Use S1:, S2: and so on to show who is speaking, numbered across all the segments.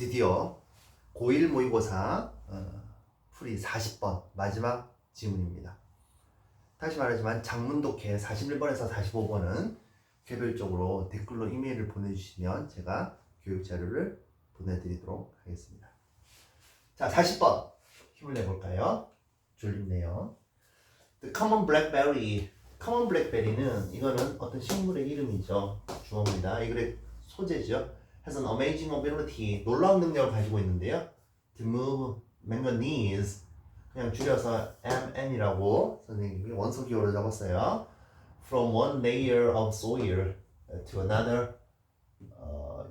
S1: 드디어 고1 모의고사 어, 풀이 40번 마지막 지문입니다. 다시 말하지만 장문독해 41번에서 45번은 개별적으로 댓글로 이메일을 보내주시면 제가 교육 자료를 보내드리도록 하겠습니다. 자, 40번 힘을 내볼까요? 졸립네요. The common blackberry. common blackberry는 이거는 어떤 식물의 이름이죠. 주어입니다. 이 글의 소재죠. Has an amazing ability. 놀라운 능력을 가지고 있는데요. to move manganese. 그냥 줄여서 MN이라고 선생님이 원소 기호로 적었어요. From one layer of soil to another 어,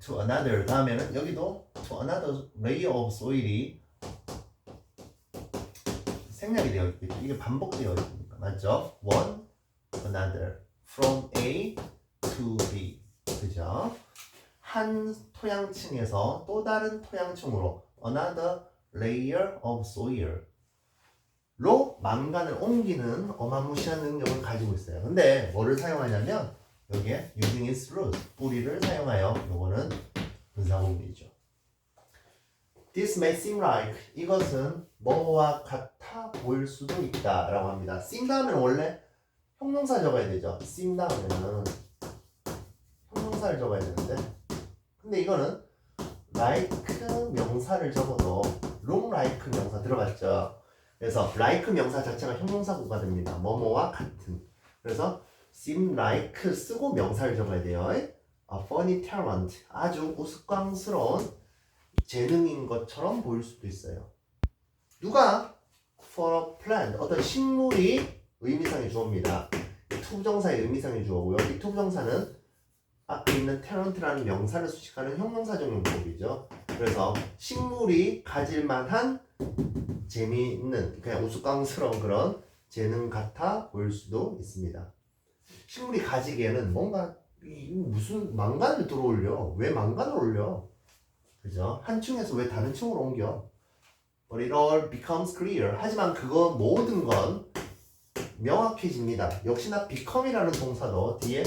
S1: to another 다음에는 여기도 to another layer of soil이 생략이 되어 있겠죠. 이게 반복되어 있으니까 맞죠? One, another, from A? 한 토양층에서 또 다른 토양층으로 another layer of soil 로 망간을 옮기는 어마무시한 능력을 가지고 있어요. 근데 뭐를 사용하냐면 여기에 using its root 뿌리를 사용하여 요거는 분사구문이죠. This may seem like 이것은 뭐와 같아 보일 수도 있다라고 합니다. seem 다음에는 원래 형용사 적어야 되죠. seem 다음에는 형용사를 적어야 되는데 근데 이거는 like 명사를 적어도 long like 명사 들어갔죠. 그래서 like 명사 자체가 형용사구가 됩니다. 뭐뭐와 같은. 그래서 seem like 쓰고 명사를 적어야 돼요. A funny talent 아주 우스꽝스러운 재능인 것처럼 보일 수도 있어요. 누가 for a plant 어떤 식물이 의미상의 주어입니다. 투부정사의 의미상의 주어고요. 이 투부정사는 앞에 있는 talent라는 명사를 수식하는 형용사적 용법이죠. 그래서 식물이 가질 만한 재미있는 그냥 우스꽝스러운 그런 재능 같아 보일 수도 있습니다. 식물이 가지기에는 뭔가 이 무슨 망간을 들어올려? 왜 망간을 올려? 그죠? 한 층에서 왜 다른 층으로 옮겨? But it all becomes clear. 하지만 그거 모든 건 명확해집니다. 역시나 become이라는 동사도 뒤에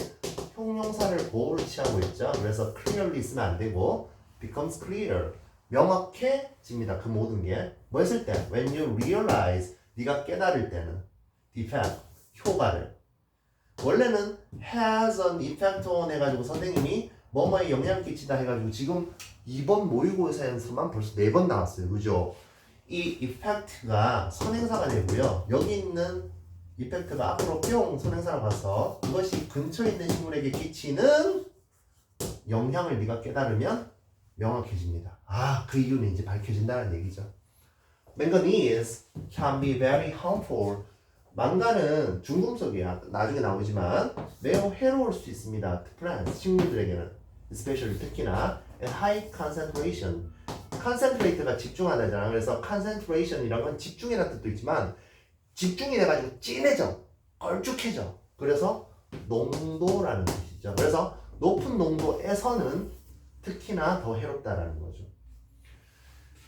S1: 형용사를 보호를 취하고 있죠. 그래서 clearly 있으면 안 되고 becomes clear. 명확해집니다. 그 모든 게. 뭐 했을 때? When you realize. 네가 깨달을 때는. defect. 효과를. 원래는 has an effect on 해가지고 선생님이 뭐뭐에 영향을 끼치다 해가지고 지금 이번 모의고사에서만 벌써 네 번 나왔어요. 그죠? 이 effect가 선행사가 되고요. 여기 있는 effect가 앞으로 뿅 선행사로 가서 이것이 근처에 있는 식물에게 끼치는 영향을 네가 깨달으면 명확해집니다. 아, 그 이유는 이제 밝혀진다는 얘기죠. Manganese can be very harmful. 망간은 중금속이야. 나중에 나오지만 매우 해로울 수 있습니다. Plants, 식물들에게는. especially 특히나 at high concentration. concentrate가 집중하다잖아. 그래서 concentration이란 건 집중이라는 뜻도 있지만 집중이 돼가지고 진해져, 걸쭉해져. 그래서 농도라는 뜻이죠. 그래서 높은 농도에서는 특히나 더 해롭다라는 거죠.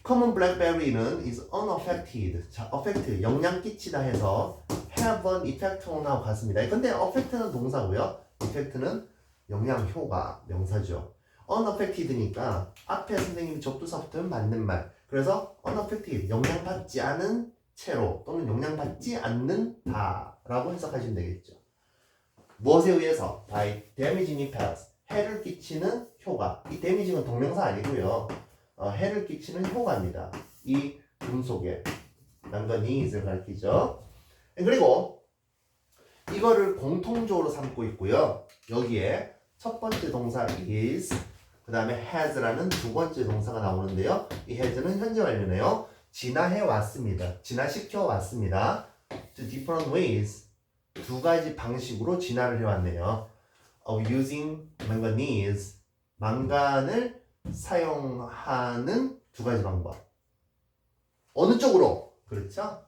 S1: Common blackberry는 is unaffected. 자, affect 영향 끼치다 해서 have an effect on하고 같습니다. 근데 affect는 동사고요. effect는 영향 효과 명사죠. unaffected니까 앞에 선생님이 접두사 붙으면 맞는 말. 그래서 unaffected 영향받지 않은 채로 또는 영향받지 않는다라고 해석하시면 되겠죠. 무엇에 의해서? by damaging effects 해를 끼치는 효과. 이 damage는 동명사 아니고요. 어, 해를 끼치는 효과입니다. 이 금속에 난간이를 가리키죠. 그리고 이거를 공통적으로 삼고 있고요. 여기에 첫 번째 동사 is 그 다음에 has라는 두 번째 동사가 나오는데요. 이 has는 현재 완료네요. 진화해 왔습니다. 진화시켜 왔습니다. To different ways 두 가지 방식으로 진화를 해왔네요. Of using manganese 망간을 사용하는 두 가지 방법. 어느 쪽으로? 그렇죠?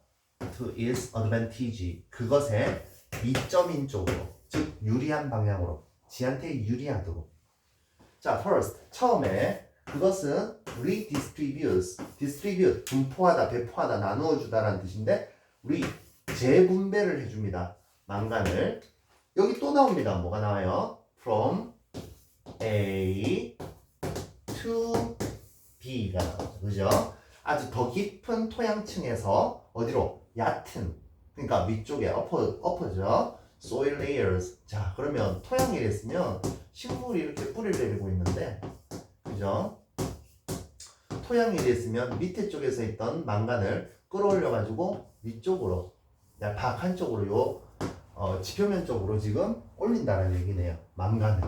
S1: To its advantage. 그것의 이점인 쪽으로. 즉, 유리한 방향으로. 지한테 유리하도록. 자, first. 처음에 그것은 redistributes. distribute. 분포하다, 배포하다, 나누어 주다라는 뜻인데, re. 재분배를 해줍니다. 망간을. 여기 또 나옵니다. 뭐가 나와요? From A to 그죠? 아주 더 깊은 토양층에서 어디로? 얕은 그러니까 위쪽에 upper, upper죠. soil layers. 자, 그러면 토양이 이랬으면 식물이 이렇게 뿌리를 내리고 있는데, 그죠? 토양이 이랬으면 밑에 쪽에서 있던 망간을 끌어올려가지고 위쪽으로, 야, 박한 쪽으로 요, 어, 지표면 쪽으로 지금 올린다는 얘기네요. 망간을.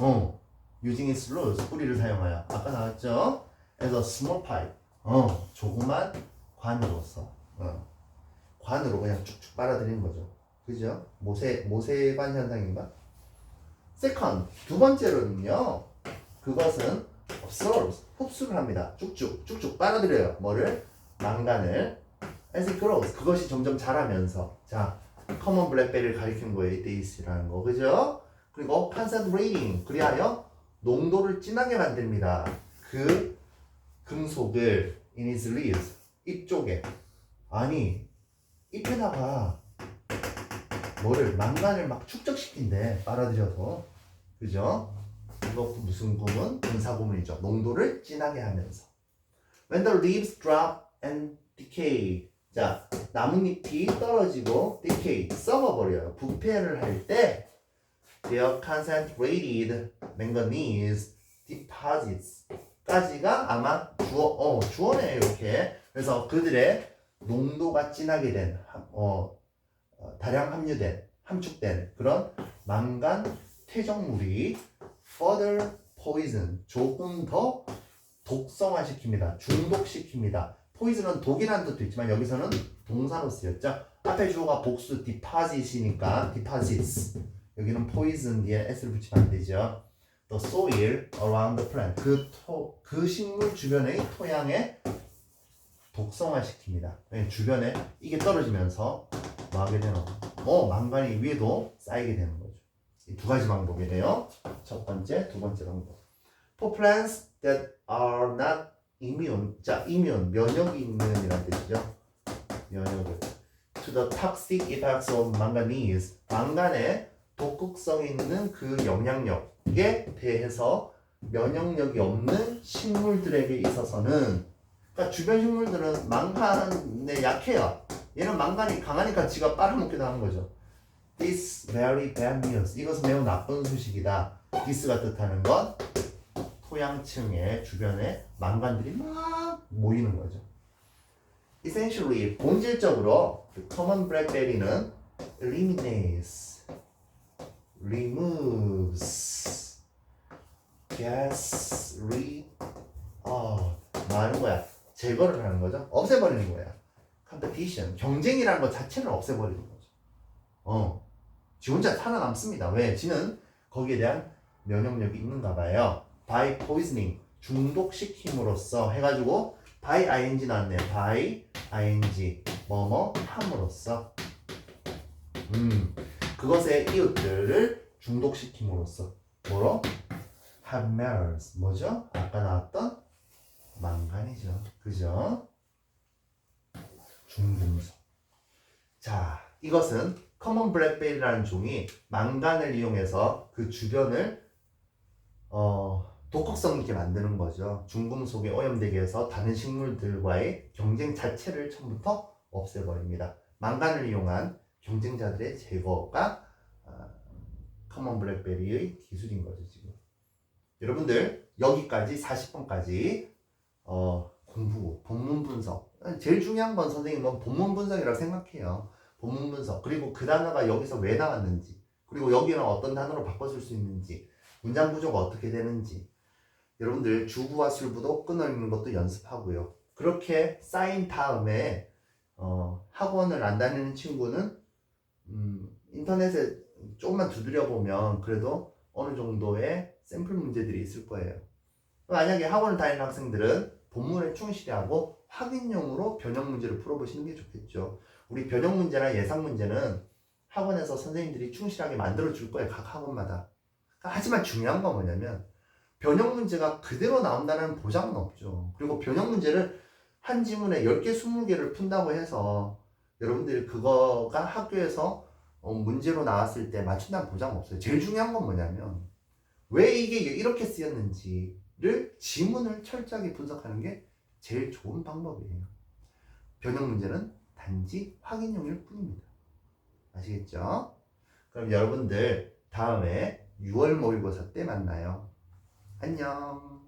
S1: 어, using its roots, 뿌리를 사용하여. 아까 나왔죠? as a small pipe. 어, 조그만 관으로서. 어. 관으로 그냥 쭉쭉 빨아들이는 거죠. 그죠? 모세, 모세관 현상인가? 세컨, 두 번째로는요, 그것은 absorbs, 흡수를 합니다. 쭉쭉, 쭉쭉 빨아들여요. 뭐를? 망간을. as it grows, 그것이 점점 자라면서. 자, common blackberry를 가리키는 거예요. is라는 거. 그죠? 그리고 concentrating, 그리하여 농도를 진하게 만듭니다. 그 금속을 in its leaves, 잎 쪽에. 아니, 잎에다가 뭐를 망간을 막 축적시킨대 빨아들여서 그죠? 이것도 무슨 구문? 분사 구문이죠. 농도를 진하게 하면서 When the leaves drop and decay 자 나뭇잎이 떨어지고 decay 썩어버려요. 부패를 할 때 their concentrated manganese deposits 까지가 아마 주어 어 주어네요 이렇게 그래서 그들의 농도가 진하게 된, 함- 어, 어, 다량 함유된, 함축된 그런 망간 퇴적물이 further poison, 조금 더 독성화시킵니다. 중독시킵니다. poison은 독이라는 뜻도 있지만 여기서는 동사로 쓰였죠. 앞에 주어가 복수 deposit이니까 deposits. 여기는 poison 뒤에 s를 붙이면 안 되죠. The soil around the plant. 그, 토, 그 식물 주변의 토양에 독성화시킵니다. 네, 주변에 이게 떨어지면서 뭐 하게 되노? 어, 망간이 위에도 쌓이게 되는. 이 두 가지 방법이네요. 첫 번째, 두 번째 방법. For plants that are not immune, 자, immune, 면역이 있는이라는 뜻이죠. 면역을. To the toxic effects of manganese, 망간의 독극성이 있는 그 영향력에 대해서 면역력이 없는 식물들에게 있어서는 그러니까 주변 식물들은 망간에 약해요. 얘는 망간이 강하니까 지가 빨아먹기도 하는 거죠. This very bad news. 이것은 매우 나쁜 소식이다. this가 뜻하는 건 토양층의 주변에 망간들이 막 모이는 거죠. Essentially 본질적으로 그 common blackberry는 eliminates, removes, gets rid 어, 뭐 하는 거야? 제거를 하는 거죠. 없애버리는 거야. 컴페티션, 경쟁이라는 것 자체를 없애버리는 거죠. 어, 지 혼자 살아남습니다. 왜? 지는 거기에 대한 면역력이 있는가 봐요. by poisoning, 중독시킴으로써 해가지고 by ing 나왔네요. by ing, 뭐뭐 함으로써. 음, 그것의 이웃들을 중독시킴으로써. 뭐로? hammers, 뭐죠? 아까 나왔던 망간이죠. 그죠? 중금속. 자, 이것은 커먼 블랙베리라는 종이 망간을 이용해서 그 주변을 어, 독극성 있게 만드는 거죠. 중금속에 오염되게 해서 다른 식물들과의 경쟁 자체를 처음부터 없애버립니다. 망간을 이용한 경쟁자들의 제거가 어, 커먼 블랙베리의 기술인 거죠, 지금. 여러분들 여기까지 40번까지 어, 공부, 본문 분석. 제일 중요한 건 선생님은 본문 분석이라고 생각해요. 본문 분석. 그리고 그 단어가 여기서 왜 나왔는지. 그리고 여기는 어떤 단어로 바꿔줄 수 있는지. 문장 구조가 어떻게 되는지. 여러분들 주구와 술부도 끊어있는 것도 연습하고요. 그렇게 쌓인 다음에 어, 학원을 안 다니는 친구는 음, 인터넷에 조금만 두드려 보면 그래도 어느 정도의 샘플 문제들이 있을 거예요. 만약에 학원을 다니는 학생들은 본문에 충실히 하고 확인용으로 변형 문제를 풀어보시는 게 좋겠죠. 우리 변형 문제나 예상 문제는 학원에서 선생님들이 충실하게 만들어 줄 거예요. 각 학원마다. 하지만 중요한 건 뭐냐면 변형 문제가 그대로 나온다는 보장은 없죠. 그리고 변형 문제를 한 지문에 10개, 20개를 푼다고 해서 여러분들이 그거가 학교에서 어, 문제로 나왔을 때 맞춘다는 보장 없어요. 제일 중요한 건 뭐냐면 왜 이게 이렇게 쓰였는지를 지문을 철저하게 분석하는 게 제일 좋은 방법이에요. 변형 문제는 단지 확인용일 뿐입니다. 아시겠죠? 그럼 여러분들 다음에 6월 모의고사 때 만나요. 안녕.